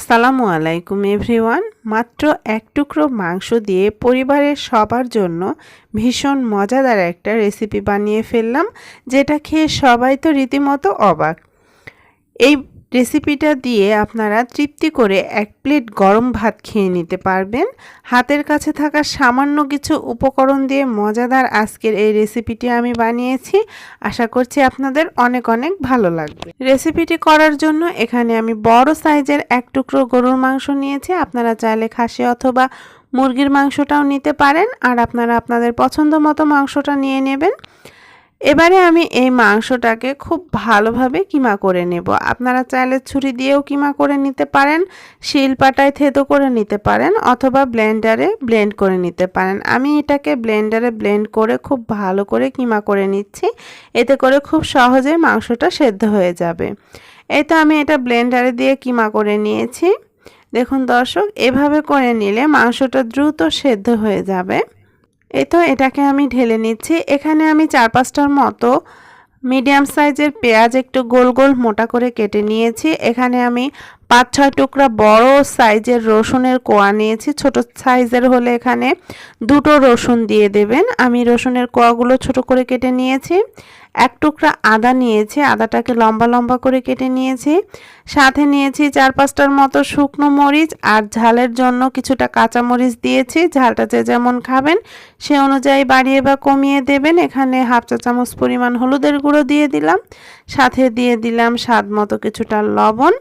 আসসালামু আলাইকুম, এভরিওয়ান। মাত্র এক টুকরো মাংস দিয়ে পরিবারের সবার জন্য ভীষণ মজাদার একটা রেসিপি বানিয়ে ফেললাম, যেটা খেয়ে সবাই তো রীতিমতো অবাক। এই রেসিপিটা দিয়ে আপনারা তৃপ্তি করে এক প্লেট গরম ভাত খেয়ে নিতে পারবেন। হাতের কাছে থাকা সামান্য কিছু উপকরণ দিয়ে মজাদার আজকের এই রেসিপিটি আমি বানিয়েছি। আশা করছি আপনাদের অনেক অনেক ভালো লাগবে। রেসিপিটি করার জন্য এখানে আমি বড় সাইজের এক টুকরো গরুর মাংস নিয়েছি। আপনারা চাইলে খাসি অথবা মুরগির মাংসটাও নিতে পারেন। আর আপনারা আপনাদের পছন্দ মতো মাংসটা নিয়ে নেবেন। এবারে আমি এই মাংসটাকে খুব ভালোভাবে কিমা করে নেব। আপনারা চাইলে ছুরি দিয়েও কিমা করে নিতে পারেন শিল পাটায় থেতো করে নিতে পারেন অথবা ব্লেন্ডারে ব্লেন্ড করে নিতে পারেন। আমি এটাকে ব্লেন্ডারে ব্লেন্ড করে খুব ভালো করে কিমা করে নিচ্ছি, এতে করে খুব সহজে মাংসটা সেদ্ধ হয়ে যাবে। এই তো আমি এটা ব্লেন্ডারে দিয়ে কিমা করে নিয়েছি। দেখুন দর্শক, এভাবে করে নিলে মাংসটা দ্রুত সেদ্ধ হয়ে যাবে। এই তো এটাকে আমি ঢেলে নিচ্ছি। এখানে আমি চার পাঁচটার মতো মিডিয়াম সাইজের পেঁয়াজ একটু গোল গোল মোটা করে কেটে নিয়েছি। এখানে আমি পাঁচ ছয় টুকরা বড় সাইজের রসুনের কোয়া নিয়েছি। ছোট সাইজের হলে এখানে দুটো রসুন দিয়ে দেবেন। আমি রসুনের কোয়াগুলো ছোট করে কেটে নিয়েছি। এক টুকরা আদা নিয়েছি, আদাটাকে লম্বা লম্বা করে কেটে নিয়েছি। সাথে নিয়েছি চার পাঁচটার মতো শুকনো মরিচ আর ঝালের জন্য কিছুটা কাঁচা মরিচ দিয়েছি। ঝালটা যে যেমন খাবেন, সে অনুযায়ী বাড়িয়ে বা কমিয়ে দেবেন। এখানে হাফ চা চামচ পরিমাণ হলুদের গুঁড়ো দিয়ে দিলাম। সাথে দিয়ে দিলাম স্বাদ মতো কিছুটা লবণ।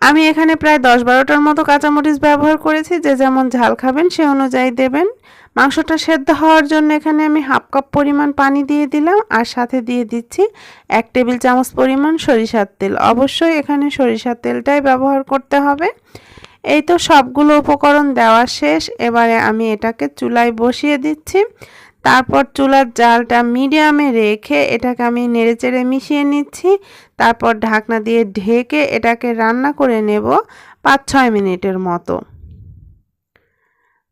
আমি এখানে প্রায় দশ বারোটার মতো কাঁচামরিচ ব্যবহার করেছি, যে যেমন ঝাল খাবেন সে অনুযায়ী দেবেন। মাংসটা সেদ্ধ হওয়ার জন্য এখানে আমি হাফ কাপ পরিমাণ পানি দিয়ে দিলাম আর সাথে দিয়ে দিচ্ছি এক টেবিল চামচ পরিমাণ সরিষার তেল। অবশ্যই এখানে সরিষার তেলটাই ব্যবহার করতে হবে। এই তো সবগুলো উপকরণ দেওয়া শেষ। এবারে আমি এটাকে চুলায় বসিয়ে দিচ্ছি। তারপর চুলার জালটা মিডিয়ামে রেখে এটাকে আমি নেড়েচেড়ে মিশিয়ে নিচ্ছি। তারপর ঢাকনা দিয়ে ঢেকে এটাকে রান্না করে নেব পাঁচ ছয় মিনিটের মতো।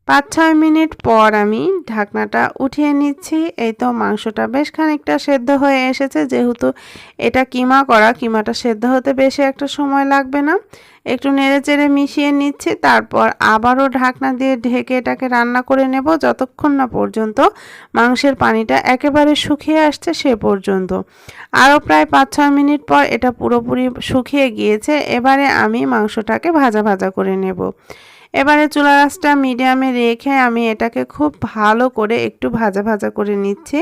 পাঁচ ছয় মিনিট পর আমি ঢাকনাটা উঠিয়ে নিচ্ছি। এই তো মাংসটা বেশ খানিকটা সেদ্ধ হয়ে এসেছে। যেহেতু এটা কিমা করা, কিমাটা সেদ্ধ হতে বেশি একটা সময় লাগবে না। একটু নেড়ে চেড়ে মিশিয়ে নিচ্ছি। তারপর আবারও ঢাকনা দিয়ে ঢেকে এটাকে রান্না করে নেব। যতক্ষণ না পর্যন্ত মাংসের পানিটা একেবারে শুকিয়ে আসছে সে পর্যন্ত। আরও প্রায় পাঁচ ছয় মিনিট পর এটা পুরোপুরি শুকিয়ে গিয়েছে। এবারে আমি মাংসটাকে ভাজা ভাজা করে নেব। এবারে চুলা রাসটা মিডিয়ামে রেখে আমি এটাকে খুব ভালো করে একটু ভাজা ভাজা করে নিচ্ছি।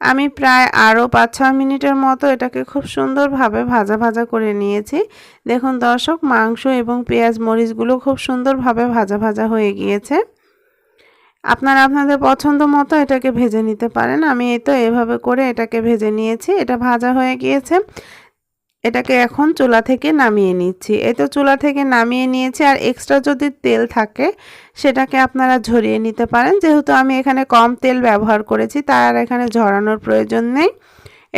আমি প্রায় আরও পাঁচ ছয় মিনিটের মতো এটাকে খুব সুন্দরভাবে ভাজা ভাজা করে নিয়েছি। দেখুন দর্শক, মাংস এবং পেঁয়াজ মরিচগুলো খুব সুন্দরভাবে ভাজা ভাজা হয়ে গিয়েছে। আপনারা আপনাদের পছন্দ মতো এটাকে ভেজে নিতে পারেন। আমি এই তো এভাবে করে এটাকে ভেজে নিয়েছি। এটা ভাজা হয়ে গিয়েছে। এটাকে এখন চুলা থেকে নামিয়ে নিচ্ছি। এই তো চুলা থেকে নামিয়ে নিয়েছি আর এক্সট্রা যদি তেল থাকে, সেটাকে আপনারা ঝরিয়ে নিতে পারেন। যেহেতু আমি এখানে কম তেল ব্যবহার করেছি, তাই আর এখানে ঝরানোর প্রয়োজন নেই।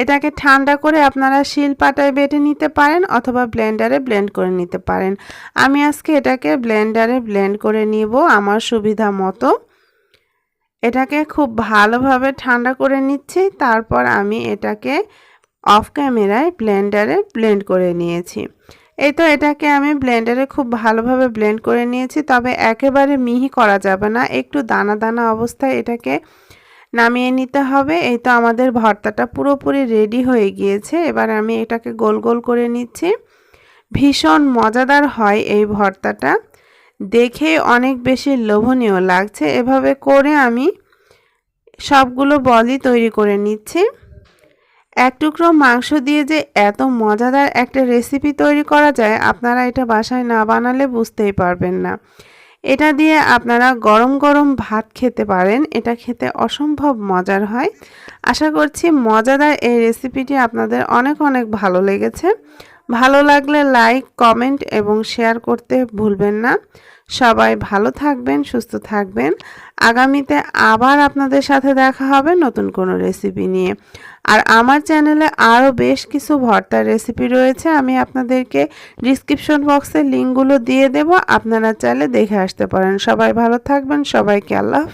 এটাকে ঠান্ডা করে আপনারা শিল পাটায় বেটে নিতে পারেন অথবা ব্লেন্ডারে ব্লেন্ড করে নিতে পারেন। আমি আজকে এটাকে ব্লেন্ডারে ব্লেন্ড করে নিব আমার সুবিধা মতো। এটাকে খুব ভালোভাবে ঠান্ডা করে নিচ্ছি, তারপর আমি এটাকে অফ ক্যামেরায় ব্লেন্ডারে ব্লেন্ড করে নিয়েছি। এই তো এটাকে আমি ব্লেন্ডারে খুব ভালোভাবে ব্লেন্ড করে নিয়েছি, তবে একেবারে মিহি করা যাবে না। একটু দানা দানা অবস্থায় এটাকে নামিয়ে নিতে হবে। এই তো আমাদের ভর্তাটা পুরোপুরি রেডি হয়ে গিয়েছে। এবার আমি এটাকে গোল গোল করে নিচ্ছি। ভীষণ মজাদার হয় এই ভর্তাটা। দেখে অনেক বেশি লোভনীয় লাগছে। এভাবে করে আমি সবগুলো বলই তৈরি করে নিচ্ছি। এক টুকরো মাংস দিয়ে যে এত মজাদার একটা রেসিপি তৈরি করা যায়, আপনারা এটা বাসায় না বানালে বুঝতেই পারবেন না। এটা দিয়ে আপনারা গরম গরম ভাত খেতে পারেন, এটা খেতে অসম্ভব মজার হয়। আশা করছি মজাদার এই রেসিপিটি আপনাদের অনেক অনেক ভালো লেগেছে। ভালো লাগলে লাইক, কমেন্ট এবং শেয়ার করতে ভুলবেন না। সবাই ভালো থাকবেন, সুস্থ থাকবেন। আগামীতে আবার আপনাদের সাথে দেখা হবে নতুন কোনো রেসিপি নিয়ে। আর আমার চ্যানেলে আরও বেশ কিছু ভর্তার রেসিপি রয়েছে। আমি আপনাদেরকে ডিসক্রিপশন বক্সে লিঙ্কগুলো দিয়ে দেব। আপনারা চাইলে দেখে আসতে পারেন। সবাই ভালো থাকবেন। সবাইকে আল্লাহ